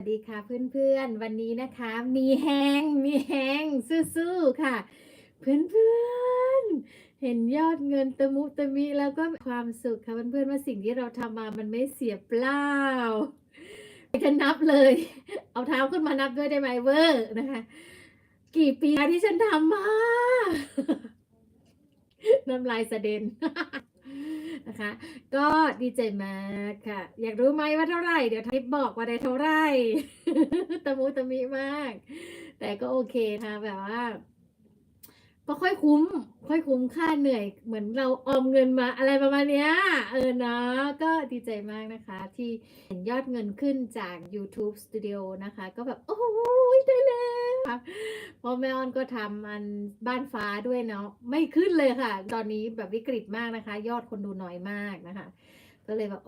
สวัสดีค่ะเพื่อนๆ วันนี้นะคะมีแฮงมีแฮงสู้ๆค่ะ เพื่อนๆ เห็นยอดเงินตะมุตะมิแล้วก็ความสุขค่ะเพื่อนๆว่าสิ่งที่เราทำมามันไม่เสียเปล่าจะนับเลย เอาเท้าขึ้นมานับด้วยได้ไหมเวอร์นะคะ กี่ปีที่ฉันทำมาน้ำลายสะเด็น นะคะ ก็ดีใจมากค่ะ อยากรู้ไหมว่าเท่าไหร่ เดี๋ยวทิปบอกว่าได้เท่าไหร่ตะมูตะมิมาก แต่ก็โอเคค่ะแบบว่า ก็ค่อยคุ้ม ค่อยคุ้มค่าเหนื่อย เหมือนเราออมเงินมาอะไรประมาณเนี้ย เออเนาะก็ดีใจมากนะคะ ที่เห็นยอดเงินขึ้นจาก YouTube Studio นะคะ ก็แบบ โอ้ยได้แล้วเพราะแม่ออนก็ทำมันบ้านฟ้าด้วยเนาะไม่ขึ้นเลยค่ะ ตอนนี้แบบวิกฤตมากนะคะ ยอดคนดูน้อยมากนะคะ ก็เลยแบบ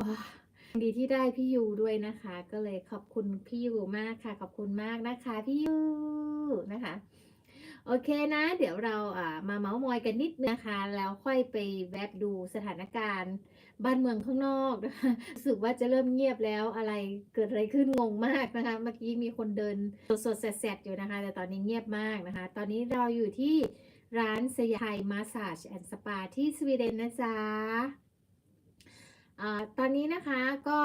ดีที่ได้พี่ยูด้วยนะคะ ก็เลยขอบคุณพี่ยูมากค่ะ ขอบคุณมากนะคะ พี่ยูนะคะ โอเคนะ เดี๋ยวเราอ่ามาเมาส์มอยกันนิดนะคะ แล้วค่อยไปแวบดูสถานการณ์บ้านเมืองข้างนอกนะคะรู้สึกว่าจะเริ่มเงียบแล้วอะไรเกิดอะไรขึ้นงงมากนะคะ เมื่อกี้มีคนเดินสดๆแสดๆอยู่นะคะ แต่ตอนนี้เงียบมากนะคะ ตอนนี้เราอยู่ที่ร้านสยามไทยมาสซาจแอนด์สปาที่สวีเดนนะจ๊ะ ตอนนี้นะคะก็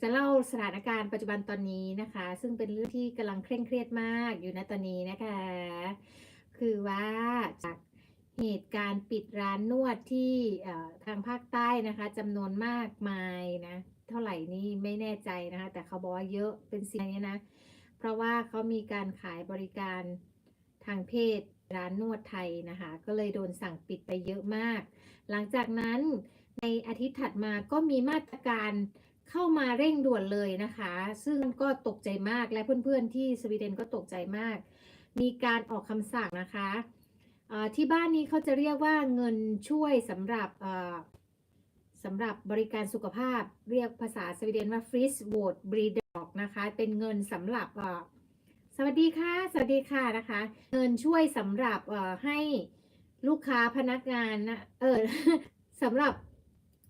จะเล่าสถานการณ์ปัจจุบันตอนนี้นะคะ ซึ่งเป็นเรื่องที่กำลังเคร่งเครียดมากอยู่ณตอนนี้นะคะ คือว่าจากเหตุการณ์ปิดร้านนวดที่ทางภาคใต้นะคะจำนวนมากมายนะเท่าไหร่นี่ไม่แน่ใจนะคะ แต่เขาบอกว่าเยอะเป็นสิบนี้นะ เพราะว่าเขามีการขายบริการทางเพศร้านนวดไทยนะคะ ก็เลยโดนสั่งปิดไปเยอะมาก หลังจากนั้น ในอาทิตย์ถัดมาก็มีมาตรการเข้ามาเร่งด่วนเลยนะคะ ซึ่งก็ตกใจมากและเพื่อนๆที่สวีเดนก็ตกใจมาก มีการออกคำสั่งนะคะที่บ้านนี้เขาจะเรียกว่าเงินช่วยสำหรับสำหรับบริการสุขภาพเรียกภาษาสวีเดนว่า f r i s v o r d b r i d o g นะคะ เป็นเงินสำหรับสวัสดีค่ะ สวัสดีค่ะนะคะ เงินช่วยสำหรับให้ลูกค้าพนักงานนะเออสำหรับ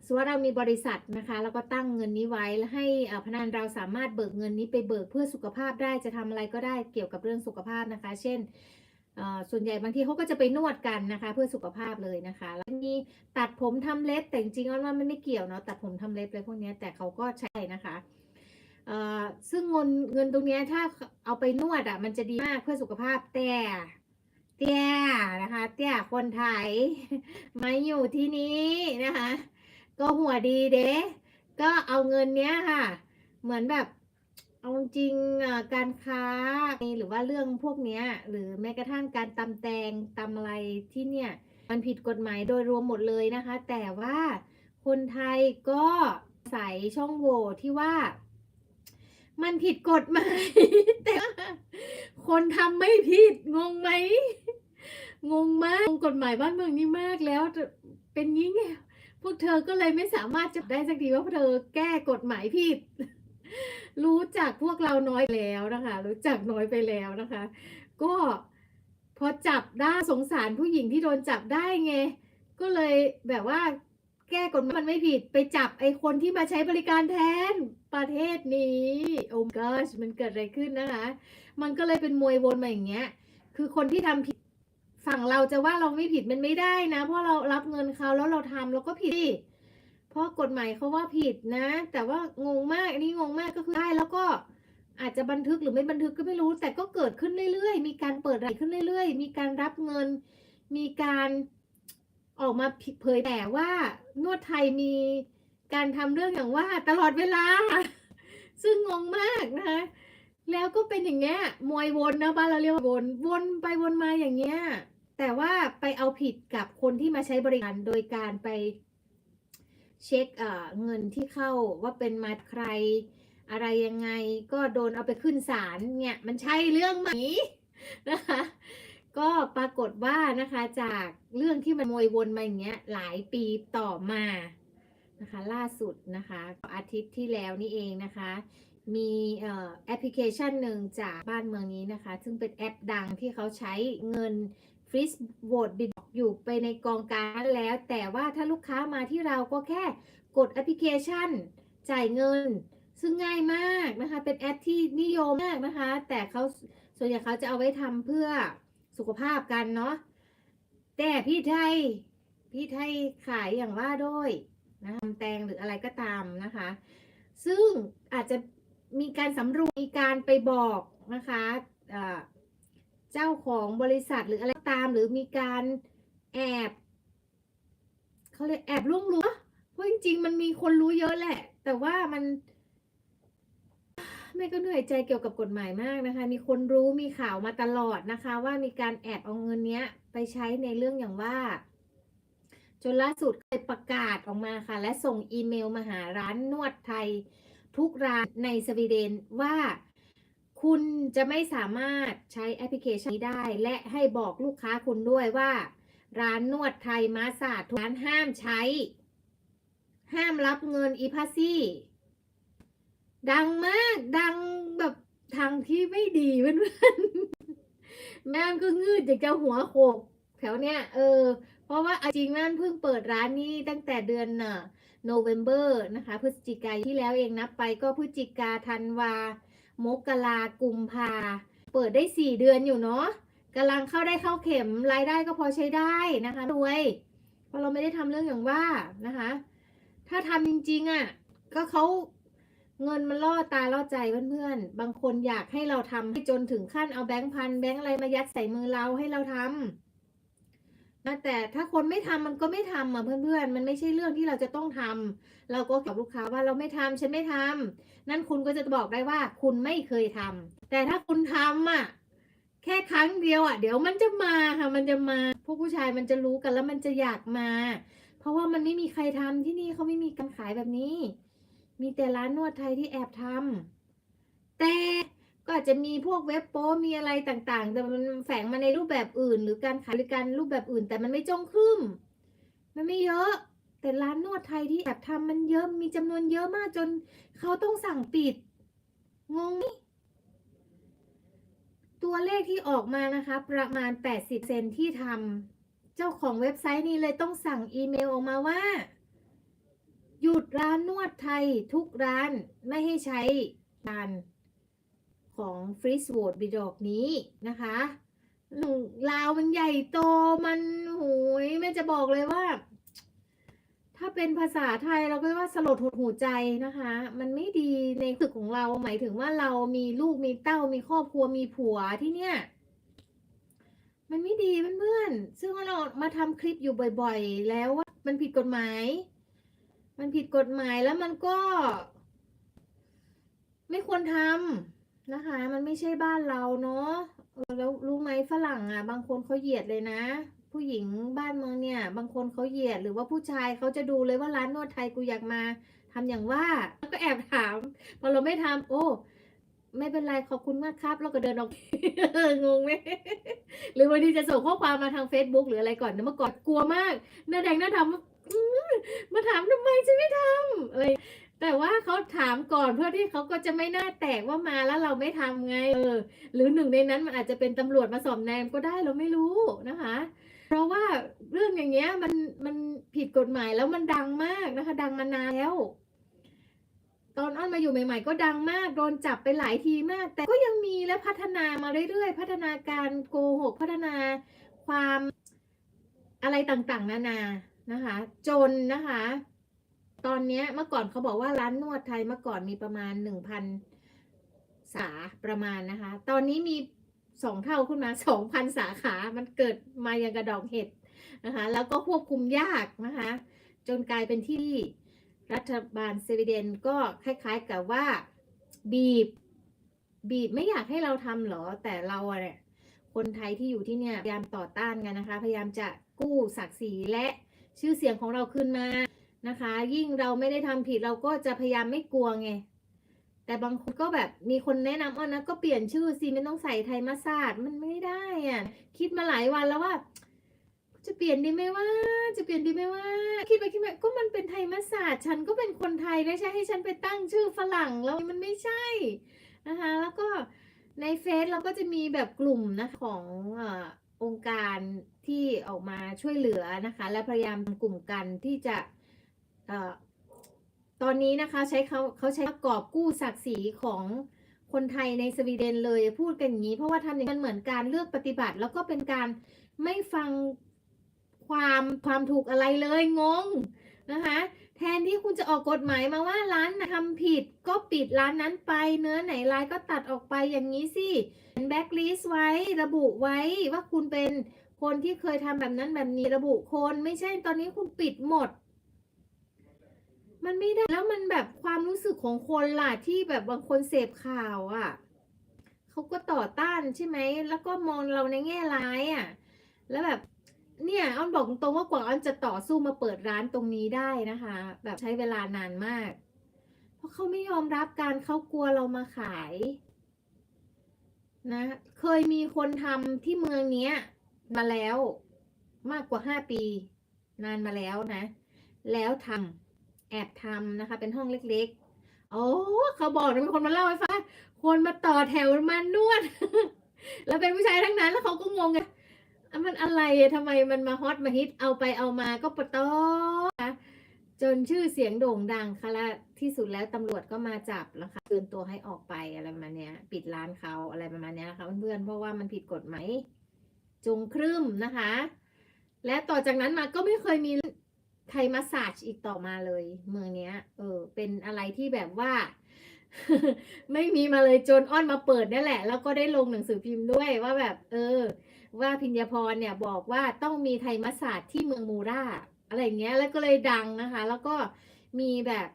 สมมติว่าเรามีบริษัทนะคะแล้วก็ตั้งเงินนี้ไว้แล้วให้พนันเราสามารถเบิกเงินนี้ไปเบิกเพื่อสุขภาพได้จะทำอะไรก็ได้เกี่ยวกับเรื่องสุขภาพนะคะ เช่นส่วนใหญ่บางทีเขาก็จะไปนวดกันนะคะ เพื่อสุขภาพเลยนะคะ แล้วมีตัดผมทำเล็บแต่จริงๆแล้วมันไม่เกี่ยวเนาะตัดผมทำเล็บอะไรพวกนี้แต่เขาก็ใช้นะคะซึ่งเงินเงินตรงนี้ถ้าเอาไปนวดอะมันจะดีมากเพื่อสุขภาพแต่เตี้ยนะคะเตี้ยคนไทยมาอยู่ที่นี้นะคะ ก็หัวดีเด้ก็เอาเงินเนี้ยค่ะ เหมือนแบบเอาจริงการค้าหรือว่าเรื่องพวกเนี้ย หรือแม้กระทั่งการตำแตงตำอะไรที่เนี่ยมันผิดกฎหมายโดยรวมหมดเลยนะคะ แต่ว่าคนไทยก็ใส่ช่องโหว่ที่ว่า มันผิดกฎหมาย แต่คนทำไม่ผิดงงไหมงงมากงงกฎหมายบ้านเมืองนี้มากแล้วเป็นงี้ไง พวกเธอก็เลยไม่สามารถจับได้สักทีว่าพวกเธอแก้กฎหมายผิด รู้จักพวกเราน้อยแล้วนะคะ รู้จักน้อยไปแล้วนะคะ ก็พอจับได้สงสารผู้หญิงที่โดนจับได้ไง ก็เลยแบบว่าแก้กฎหมายมันไม่ผิดไปจับไอ้คนที่มาใช้บริการแทนประเทศนี้โอ้ก็มันเกิดอะไรขึ้นนะคะ มันก็เลยเป็นมวยวนมาอย่างเงี้ย คือคนที่ทำผิด ฝั่งเราจะว่าเราไม่ผิดมันไม่ได้นะ เพราะเรารับเงินเขาแล้วเราทำเราก็ผิดดิเพราะกฎหมายเขาว่าผิดนะ แต่ว่างงมากอันนี้งงมากก็คือได้แล้วก็อาจจะบันทึกหรือไม่บันทึกก็ไม่รู้ แต่ก็เกิดขึ้นเรื่อยๆ มีการเปิดรายขึ้นเรื่อยๆ มีการรับเงิน มีการออกมาเผยแต่ว่านวดไทยมีการทำเรื่องอย่างว่าตลอดเวลา ซึ่งงงมากนะคะแล้วก็เป็นอย่างเงี้ยมวยวนนะบ้านเราเรียกว่าวนวนไปวนมาอย่างเงี้ย แต่ว่าไปเอาผิดกับคนที่มาใช้บริการโดยการไปเช็คเงินที่เข้าว่าเป็นมาใครอะไรยังไงก็โดนเอาไปขึ้นศาลเนี่ยมันใช่เรื่องไหมนะคะก็ปรากฏว่านะคะจากเรื่องที่มันมวยวนมาอย่างเงี้ยหลายปีต่อมานะคะล่าสุดนะคะอาทิตย์ที่แล้วนี่เองนะคะ มีแอปพลิเคชันหนึ่งจากบ้านเมืองนี้นะคะ ซึ่งเป็นแอปดังที่เขาใช้เงิน ฟรีสโหวตบิดอยู่ไปในกองกลางนั้นแล้ว แต่ว่าถ้าลูกค้ามาที่เราก็แค่กดแอปพลิเคชัน จ่ายเงิน ซึ่งง่ายมากนะคะ เป็นแอปที่นิยมมากนะคะ แต่เขาส่วนใหญ่เขาจะเอาไว้ทำเพื่อสุขภาพกันเนาะแต่พี่ไทย พี่ไทยขายอย่างว่าด้วยนะทำแตงหรืออะไรก็ตามนะคะ ซึ่งอาจจะมีการสำรวจมีการไปบอกนะคะ เจ้าของบริษัทหรืออะไรตามหรือมีการแอบเขาเรียกแอบล่วงรู้เนอะเพราะจริง ๆ มันมีคนรู้เยอะแหละ แต่ว่ามันแม่ก็เหนื่อยใจเกี่ยวกับกฎหมายมากนะคะ มีคนรู้มีข่าวมาตลอดนะคะ ว่ามีการแอบเอาเงินเนี้ย ไปใช้ในเรื่องอย่างว่า จนล่าสุดเคยประกาศออกมาค่ะ และส่งอีเมลมาหาร้านนวดไทย ทุกร้านในสวีเดนว่า คุณจะไม่สามารถใช้แอปพลิเคชันนี้ได้ และให้บอกลูกค้าคุณด้วยว่า ร้านนวดไทยมาสาดทุกร้านห้ามใช้ ห้ามรับเงินอีพาซี่ดังมากดังแบบทางที่ไม่ดีเพื่อนๆแม่ก็งืดอยากจะหัวโขกแถวเนี้ยเออ เพราะว่าจริงแม่เพิ่งเปิดร้านนี้ตั้งแต่เดือนน่ะโนเวม ber นะคะพฤศจิกายนที่แล้วเองนับไปก็พฤศจิกาธันวา มกรากุมภาเปิดได้สี่เดือนอยู่เนาะกำลังเข้าได้เข้าเข็มรายได้ก็พอใช้ได้นะคะรวยเพราะเราไม่ได้ทำเรื่องอย่างว่านะคะ ถ้าทำจริงๆอะก็เขาเงินมันล่อตาล่อใจเพื่อนๆ บางคนอยากให้เราทำให้จนถึงขั้นเอาแบงค์พันแบงค์อะไรมายัดใส่มือเราให้เราทำ แต่ถ้าคนไม่ทำมันก็ไม่ทำอะเพื่อนๆ มันไม่ใช่เรื่องที่เราจะต้องทำเราก็กับลูกค้าว่าเราไม่ทำฉันไม่ทำนั่นคุณก็จะบอกได้ว่าคุณไม่เคยทำแต่ถ้าคุณทำอะแค่ครั้งเดียวอะเดี๋ยวมันจะมาค่ะมันจะมาพวกผู้ชายมันจะรู้กันแล้วมันจะอยากมา เพราะว่ามันไม่มีใครทำที่นี่เขาไม่มีการขายแบบนี้ มีแต่ร้านนวดไทยที่แอบทำแต่ ก็อาจจะมีพวกเว็บโป้มีอะไรต่างๆ แต่มันแฝงมาในรูปแบบอื่น หรือการขายบริการรูปแบบอื่น แต่มันไม่จงครึ่มมันไม่เยอะ แต่ร้านนวดไทยที่แอบทำมันเยอะมีจำนวนเยอะมากจนเขาต้องสั่งปิดงงตัวเลขที่ออกมานะคะ ประมาณ 80 เซนที่ทำเจ้าของเว็บไซต์นี้เลยต้องสั่งอีเมลออกมาว่า หยุดร้านนวดไทยทุกร้านไม่ให้ใช้การ ของฟรีส w วดบิดอกนี้นะคะหนึ่งลาวมันใหญ่โตมันโหยแม่จะบอกเลยว่า ถ้าเป็นภาษาไทยเราก็ว่าสลดหดหูใจนะคะ มันไม่ดีในตึกของเราหมายถึงว่าเรามีลูกมีเต้ามีครอบครัวมีผัวที่เนี่ย มันไม่ดีเพื่อนๆซึ่งเรามาทำคลิปอยู่บ่อยๆ แล้วว่ามันผิดกฎหมาย มันผิดกฎหมายแล้วมันก็ ไม่ควรทำ นะคะ มันไม่ใช่บ้านเราเนาะแล้วรู้ไหมฝรั่งอะ บางคนเขาเหยียดเลยนะ ผู้หญิงบ้านเมืองเนี่ย บางคนเขาเหยียดหรือว่าผู้ชายเขาจะดูเลยว่าร้านนวดไทยกูอยากมาทำอย่างว่าแล้วก็แอบถาม พอเราไม่ทำโอ้ไม่เป็นไรขอบคุณมากครับแล้วก็เดินออกงงไหมหรือบางทีจะส่งข้อความมาทาง Facebook หรืออะไรก่อนนะเมื่อก่อนกลัวมากหน้าแดงหน้าทำมาถามทำไมฉันไม่ทำอะไร แต่ว่าเขาถามก่อนเพื่อที่เขาก็จะไม่หน้าแตกว่ามาแล้วเราไม่ทำไงเออ หรือหนึ่งในนั้นมันอาจจะเป็นตำรวจมาสอบแนมก็ได้เราไม่รู้นะคะ เพราะว่าเรื่องอย่างเงี้ยมันมันผิดกฎหมายแล้วมันดังมากนะคะ ดังมานานแล้ว ตอนอ้อนมาอยู่ใหม่ ๆ ก็ดังมากโดนจับไปหลายทีมาก แต่ก็ยังมีและพัฒนามาเรื่อยๆ พัฒนาการโกหกพัฒนาความอะไรต่างๆ นานานะคะ จนนะคะ ตอนนี้เมื่อก่อนเขาบอกว่าร้านนวดไทยเมื่อก่อนมีประมาณหนึ่งพันสาประมาณนะคะ ตอนนี้มีสองเท่าขึ้นมาสองพันสาขา มันเกิดมาอย่างกระดองเห็ดนะคะ แล้วก็ควบคุมยากนะคะ จนกลายเป็นที่รัฐบาลสวีเดนก็คล้ายๆกับว่าบีบบีบไม่อยากให้เราทำหรอ แต่เราเนี่ยคนไทยที่อยู่ที่เนี่ยพยายามต่อต้านกันนะคะ พยายามจะกู้ศักดิ์ศรีและชื่อเสียงของเราขึ้นมา นะคะ ยิ่งเราไม่ได้ทำผิดเราก็จะพยายามไม่กลัวไง แต่บางคนก็แบบมีคนแนะนำอ้อนะก็เปลี่ยนชื่อสิไม่ต้องใส่ไทยมาศาสตร์มันไม่ได้อะคิดมาหลายวันแล้วว่า จะเปลี่ยนดีไหมว่า จะเปลี่ยนดีไหมว่า คิดไปคิดมาก็มันเป็นไทยมาศาสตร์ฉันก็เป็นคนไทยไม่ใช่ให้ฉันไปตั้งชื่อฝรั่งแล้วมันไม่ใช่นะคะ แล้วก็ในเฟซเราก็จะมีแบบกลุ่มนะของออองค์การที่ออกมาช่วยเหลือนะคะ และพยายามกลุ่มกันที่จะ ตอนนี้นะคะใช้เขาเขาใช้กอบกู้ศักดิ์ศรีของคนไทยในสวีเดนเลยพูดกันอย่างนี้ เพราะว่าทำอย่างนั้นเหมือนการเลือกปฏิบัติ แล้วก็เป็นการไม่ฟังความความถูกอะไรเลยงงนะคะแทนที่คุณจะออกกฎหมายมาว่าร้านทำผิดก็ปิดร้านนั้นไปเนื้อไหนลายก็ตัดออกไปอย่างนี้สิแบ็กลิสไว้ระบุไว้ว่าคุณเป็นคนที่เคยทำแบบนั้นแบบนี้ระบุคน ไม่ใช่ตอนนี้คุณปิดหมด มันไม่ได้แล้วมันแบบความรู้สึกของคนล่ะที่แบบบางคนเสพข่าวอะ่ะเขาก็ต่อต้านใช่ไหมแล้วก็มองเราในแง่ร้ายอะ่ะ แล้วแบบเนี่ยอ้อนบอกตรงว่ากว่าอ้อนจะต่อสู้มาเปิดร้านตรงนี้ได้นะคะ แบบใช้เวลานานมาก เพราะเขาไม่ยอมรับการเขากลัวเรามาขายนะเคยมีคนทำที่เมืองเนี้ยมาแล้วมากกว่าห้าปี นานมาแล้วนะ แล้วทำ แอบทำนะคะ เป็นห้องเล็กๆ โอ้เขาบอกนะมีคนมาเล่าให้ฟังคนมาต่อแถวมานวด แล้วเป็นผู้ชายทั้งนั้น แล้วเขาก็งงไงมันอะไรอะทำไมมันมาฮอตมาฮิตเอาไปเอามาก็ปะต้อจนชื่อเสียงโด่งดังค่ะและที่สุดแล้วตำรวจก็มาจับแล้วค่ะเตือนตัวให้ออกไปอะไรประมาณนี้ปิดร้านเขาอะไรประมาณนี้นะคะเพื่อนๆเพราะว่ามันผิดกฎหมายจงครึ่มนะคะ และต่อจากนั้นมาก็ไม่เคยมี ไทยมัสาจอีกต่อมาเลยเมืองเนี้ย เออ เป็นอะไรที่แบบว่า ไม่มีมาเลยจนอ้อนมาเปิดนี่นแหละ แล้วก็ได้ลงหนังสือพิมพ์ด้วยว่าแบบ เออ ว่าพิญญาพรเนี่ยบอกว่าต้องมีไทยมัสาจที่เมืองมูราอะไรเงี้ย แล้วก็เลยดังนะคะ แล้วก็มีแบบ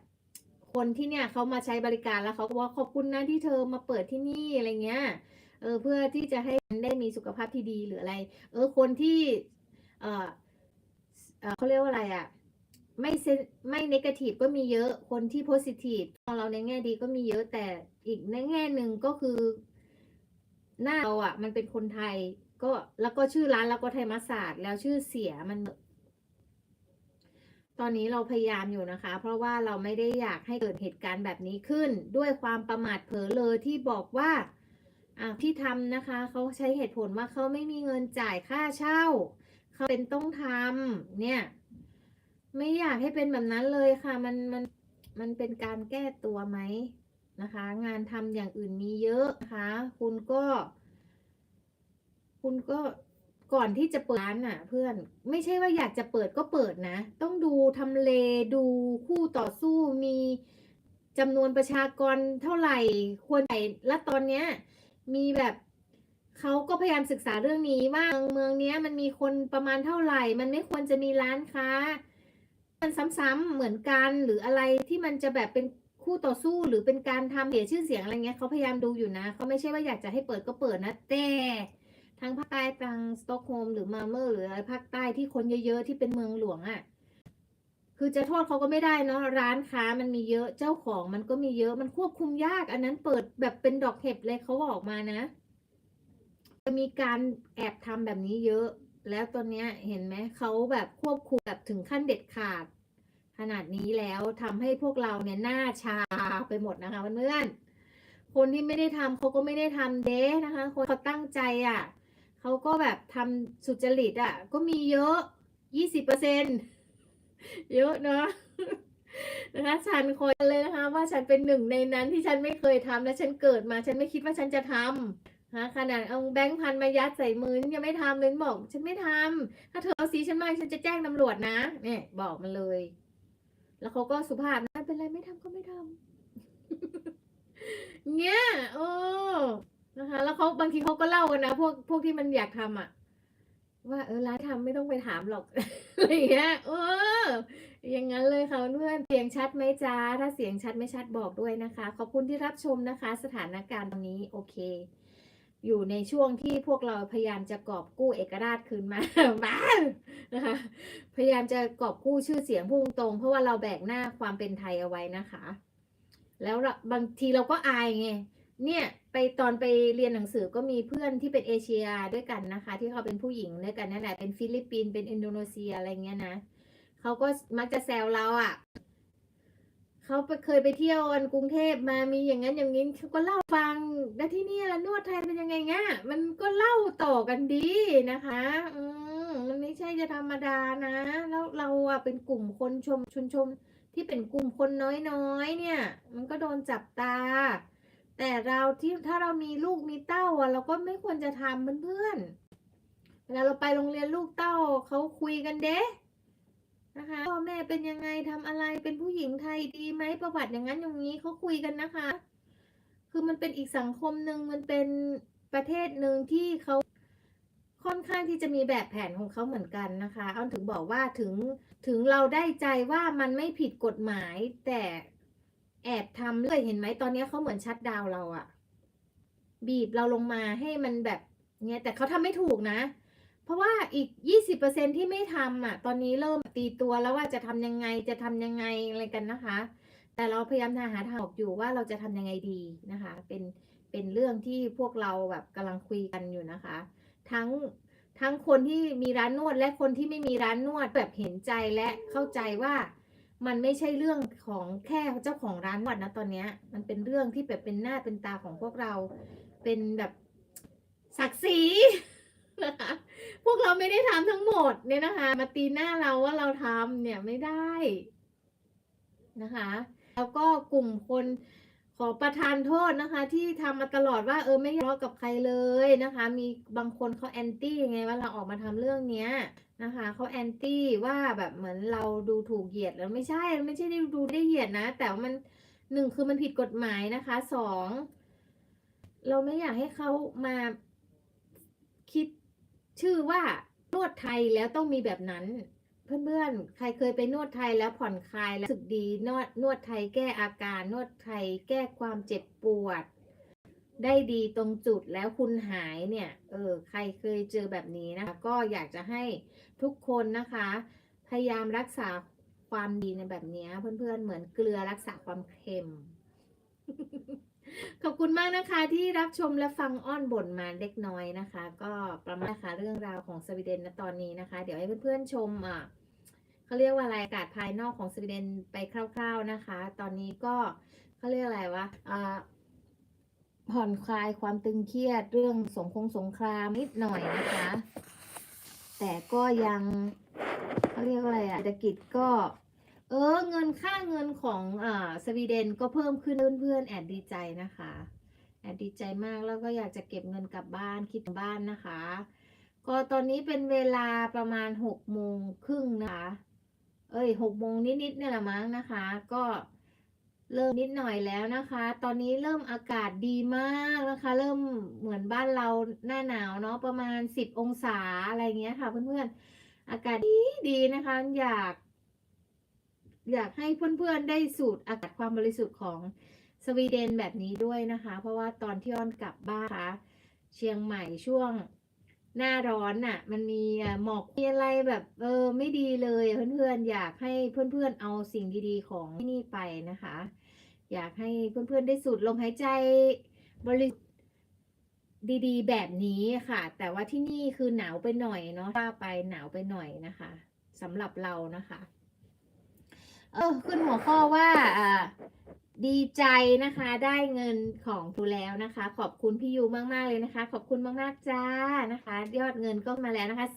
คนที่เนี่ยเขามาใช้บริการแล้วเขาก็ว่าขอบคุณนะที่เธอมาเปิดที่นี่อะไรเงี้ย เออ เพื่อที่จะให้ได้มีสุขภาพที่ดีหรืออะไร เออ คนที่ เออเออเขาเรียกว่าอะไรอะ่ะ ไม่เซไม่นกาทีฟก็มีเยอะคนที่โพสิทีฟมองเราในแง่ดีก็มีเยอะแต่อีกในแง่หนึ่งก็คือ หน้าเราอะ่ะ มันเป็นคนไทย ก็แล้วก็ชื่อร้านแล้วก็ไทยมาศาสตร์แล้วชื่อเสียมัน ตอนนี้เราพยายามอยู่นะคะ เพราะว่าเราไม่ได้อยากให้เกิดเหตุการณ์แบบนี้ขึ้น ด้วยความประมาทเผลอเลยที่บอกว่าอ่าที่ทำนะคะเขาใช้เหตุผลว่าเขาไม่มีเงินจ่ายค่าเช่าเขาเป็นต้องทำเนี่ย ไม่อยากให้เป็นแบบนั้นเลยค่ะ มันมันมันเป็นการแก้ตัวไหมนะคะ งานทำอย่างอื่นมีเยอะนะคะ คุณก็ คุณก็ก่อนที่จะเปิดร้านอะ เพื่อนไม่ใช่ว่าอยากจะเปิดก็เปิดนะ ต้องดูทำเลดูคู่ต่อสู้มีจำนวนประชากรเท่าไหร่ควรไหนและตอนเนี้ย มีแบบเขาก็พยายามศึกษาเรื่องนี้ว่าเมืองเนี้ยมันมีคนประมาณเท่าไหร่ มันไม่ควรจะมีร้านค้า มันซ้ำๆเหมือนกันหรืออะไรที่มันจะแบบเป็นคู่ต่อสู้หรือเป็นการทำเสียชื่อเสียงอะไรเงี้ยเขาพยายามดูอยู่นะเขาไม่ใช่ว่าอยากจะให้เปิดก็เปิดนะแต่ทางภาคใต้ทางสตอกโฮล์มหรือมาเมอร์หรืออะไรภาคใต้ที่คนเยอะๆที่เป็นเมืองหลวงอะ่ะคือจะโทษเขาก็ไม่ได้เนาะร้านค้ามันมีเยอะเจ้าของมันก็มีเยอะมันควบคุมยาก อันนั้นเปิดแบบเป็นดอกเห็บเลยเขาบอกมานะ จะมีการแอบทำแบบนี้เยอะ แล้วตอนเนี้ยเห็นไหมเขาแบบควบคุมแบบถึงขั้นเด็ดขาด ขนาดนี้แล้วทำให้พวกเราเนี่ยหน้าชาไปหมดนะคะเพื่อนๆคนที่ไม่ได้ทำเขาก็ไม่ได้ทำเด้นะคะ คนเขาตั้งใจอะเขาก็แบบทำสุจริตอะ ก็มีเยอะยี่สิบเปอร์เซ็นเยอะเนาะนะคะฉันคอยเลยนะคะ ว่าฉันเป็นหนึ่งในนั้นที่ฉันไม่เคยทำและฉันเกิดมา ฉันไม่คิดว่าฉันจะทำ นะขนาดเอาแบงค์พันมายัดใส่มือยังไม่ทำเลยบอก ฉันไม่ทำถ้าเธอเอาสีฉันมาฉันจะแจ้งตำรวจนะเนี่ยบอกมันเลย แล้วเขาก็สุภาพนะเป็นไรไม่ทำก็ไม่ทำเงี้ยโอ้นะคะ แล้วเขาบางทีเขาก็เล่ากันนะพวกพวกที่มันอยากทำอะ ว่าเออร้านทำไม่ต้องไปถามหรอกอะไรเงี้ยเอออย่างนั้นเลยค่ะเพื่อนเสียงชัดไหมจ้าถ้าเสียงชัดไม่ชัดบอกด้วยนะคะ ขอบคุณที่รับชมนะคะ สถานการณ์ตอนนี้โอเค อยู่ในช่วงที่พวกเราพยายามจะกอบกู้เอกราชคืนมาบ้านะคะพยายามจะกอบกู้ชื่อเสียงพุ่งตรง เพราะว่าเราแบกหน้าความเป็นไทยเอาไว้นะคะ แล้วบางทีเราก็อายไงเนี่ยไปตอนไปเรียนหนังสือก็มีเพื่อนที่เป็นเอเชียด้วยกันนะคะ ที่เขาเป็นผู้หญิงด้วยกันนั่นแหละเป็นฟิลิปปินส์เป็นอินโดนีเซียอะไรเงี้ยนะเขาก็มักจะแซวเราอะ่ะ เขาไปเคยไปเที่ยวกันกรุงเทพมามีอย่างนั้นอย่างนี้เขาก็เล่าฟังแล้วที่นี่ละนวดไทยเป็นยังไงเงี้ยมันก็เล่าต่อกันดีนะคะ อืมมันไม่ใช่จะธรรมดานะ แล้วเราอะเป็นกลุ่มคนชมชุนชมที่เป็นกลุ่มคนน้อยๆเนี่ย มันก็โดนจับตา แต่เราที่ถ้าเรามีลูกมีเต้าอะเราก็ไม่ควรจะทำเพื่อนๆเวลาเราไปโรงเรียนลูกเต้าเขาคุยกันเด้ นะคะพ่อแม่เป็นยังไงทำอะไรเป็นผู้หญิงไทยดีไหมประวัติอย่างนั้นอย่างนี้เขาคุยกันนะคะ คือมันเป็นอีกสังคมหนึ่งมันเป็นประเทศหนึ่งที่เขาค่อนข้างที่จะมีแบบแผนของเขาเหมือนกันนะคะอ้อนถึงบอกว่าถึงถึงเราได้ใจว่ามันไม่ผิดกฎหมาย แต่แอบทำเลยเห็นไหมตอนนี้เขาเหมือนชัดดาวเราอะบีบเราลงมาให้มันแบบเนี้ยแต่เขาทำไม่ถูกนะ ราะว่าอีก 20%ที่ไม่ทำอะ ตอนนี้เริ่มตีตัวแล้วว่าจะทำยังไงจะทำยังไงอะไรกันนะคะ แต่เราพยายามหาทางออกอยู่ว่าเราจะทำยังไงดีนะคะ เป็นเป็นเรื่องที่พวกเราแบบกำลังคุยกันอยู่นะคะ ทั้งทั้งคนที่มีร้านนวดและคนที่ไม่มีร้านนวดแบบเห็นใจและเข้าใจว่ามันไม่ใช่เรื่องของแค่เจ้าของร้านนวดนะตอนนี้มันเป็นเรื่องที่แบบเป็นหน้าเป็นตาของพวกเรา เป็นแบบศักดิ์ศรี นะคะ พวกเราไม่ได้ทำทั้งหมดเนี่ยนะคะ มาตีหน้าเราว่าเราทำเนี่ยไม่ได้นะคะ แล้วก็กลุ่มคนขอประทานโทษนะคะ ที่ทำมาตลอดว่าเออไม่ทะเลาะกับใครเลยนะคะ มีบางคนเขาแอนตี้ยังไงว่าเราออกมาทำเรื่องเนี้ยนะคะเขาแอนตี้ว่าแบบเหมือนเราดูถูกเหยียดแล้วไม่ใช่ไม่ใช่ได้ดูได้เหยียดนะ แต่ว่ามันหนึ่งคือมันผิดกฎหมายนะคะสองเราไม่อยากให้เขามา ชื่อว่านวดไทยแล้วต้องมีแบบนั้น เพื่อนๆ ใครเคยไปนวดไทยแล้วผ่อนคลายแล้วรู้สึกดีนวดนวดไทยแก้อาการ นวดไทยแก้ความเจ็บปวด ได้ดีตรงจุดแล้วคุณหายเนี่ย เออ ใครเคยเจอแบบนี้นะคะก็อยากจะให้ทุกคนนะคะ พยายามรักษาความดีในแบบนี้เพื่อนๆ เหมือนเกลือรักษาความเค็ม ขอบคุณมากนะคะที่รับชมและฟังอ้อนบ่นมาเล็กน้อยนะคะ ก็ประมาณนะคะเรื่องราวของสวีเดนณตอนนี้นะคะ เดี๋ยวให้เพื่อนๆชมอะเขาเรียกว่าอะไรอากาศภายนอกของสวีเดนไปคร่าว ๆนะคะ ตอนนี้ก็เขาเรียกอะไรวะอ่าผ่อนคลายความตึงเครียดเรื่องสงคงสงครามนิดหน่อยนะคะ แต่ก็ยังเขาเรียกว่าอะไรอะเศรษฐกิจก็ เออเงินค่าเงินของอ่าสวีเดนก็เพิ่มขึ้นเพื่อนๆแอบดีใจนะคะแอบดีใจมากแล้วก็อยากจะเก็บเงินกลับบ้านคิดบ้านนะคะ ก็ตอนนี้เป็นเวลาประมาณหกโมงครึ่งนะคะ เอ้ยหกโมงนิดๆเนี่ยแหละมั้งนะคะ ก็เริ่มนิดหน่อยแล้วนะคะ ตอนนี้เริ่มอากาศดีมากนะคะ เริ่มเหมือนบ้านเราหน้าหนาวเนาะประมาณสิบองศาอะไรเงี้ยค่ะเพื่อนๆอากาศดีดีนะคะอยาก อยากให้เพื่อนๆได้สูดอากาศความบริสุทธิ์ของสวีเดนแบบนี้ด้วยนะคะ เพราะว่าตอนที่อ้อนกลับบ้านคะเชียงใหม่ช่วงหน้าร้อนน่ะ มันมีหมอกมีอะไรแบบเออไม่ดีเลยเพื่อนๆ อยากให้เพื่อนๆเอาสิ่งดีๆของที่นี่ไปนะคะ อยากให้เพื่อนๆได้สูดลมหายใจบริสุทธิ์ดีๆ แบบนี้ค่ะ แต่ว่าที่นี่คือหนาวไปหน่อยเนาะว่าไปหนาวไปหน่อยนะคะสำหรับเรานะคะ เออขึ้นหัวข้อว่าอ่าดีใจนะคะได้เงินของครูแล้วนะคะ ขอบคุณพี่ยูมาก ๆ เลยนะคะ ขอบคุณมาก ๆ จ้านะคะ ยอดเงินก็มาแล้วนะคะ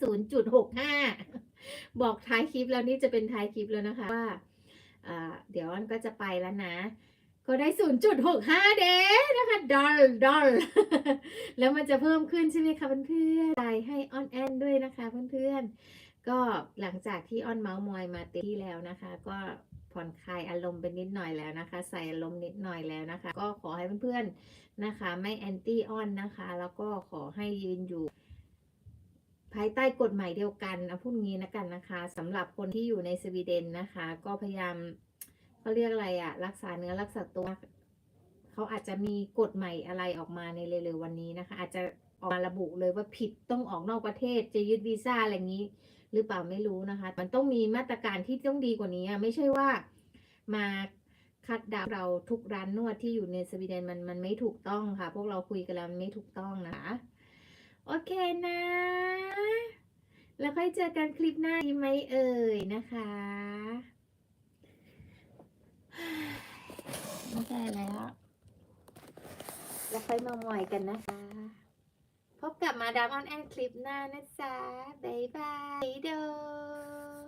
0.65 บอกท้ายคลิปแล้วนี่จะเป็นท้ายคลิปแล้วนะคะว่าเดี๋ยวอันก็จะไปแล้วนะ ก็ได้ 0.65 เด้นะคะดอลดอลแล้วมันจะเพิ่มขึ้นใช่ไหมคะเพื่อนๆใจให้ออนแอนด้วยนะคะเพื่อนๆ ก็หลังจากที่อ้อนเมาส์มอยมาเต็มที่แล้วนะคะ ก็ผ่อนคลายอารมณ์ไปนิดหน่อยแล้วนะคะ ใส่อารมณ์นิดหน่อยแล้วนะคะ ก็ขอให้เพื่อนๆนะคะ ไม่แอนตี้อ้อนนะคะ แล้วก็ขอให้ยืนอยู่ ภายใต้กฎหมายเดียวกันเอาพูดงี้นะกันนะคะสำหรับคนที่อยู่ในสวีเดนนะคะ ก็พยายามเขาเรียกอะไรอะรักษาเนื้อรักษาตัวเขาอาจจะมีกฎใหม่อะไรออกมาในเร็วๆวันนี้นะคะ อาจจะ ออกมาระบุเลยว่าผิดต้องออกนอกประเทศจะยึดวีซ่าอะไรอย่างนี้ หรือเปล่าไม่รู้นะคะ มันต้องมีมาตรการที่ต้องดีกว่านี้อะไม่ใช่ว่ามาคัดดาวน์เราทุกร้านนวดที่อยู่ในสวีเดนมันมันไม่ถูกต้องค่ะ พวกเราคุยกันแล้วมันไม่ถูกต้องนะคะโอเคนะ แล้วค่อยเจอกันคลิปหน้าดีไหมเอ่ยนะคะไม่ใช่แล้ว แล้วค่อยมาหมอยกันนะคะ พบกับมาดามออนแอนคลิปหน้านะจ๊ะ บ๊ายบายเด้อ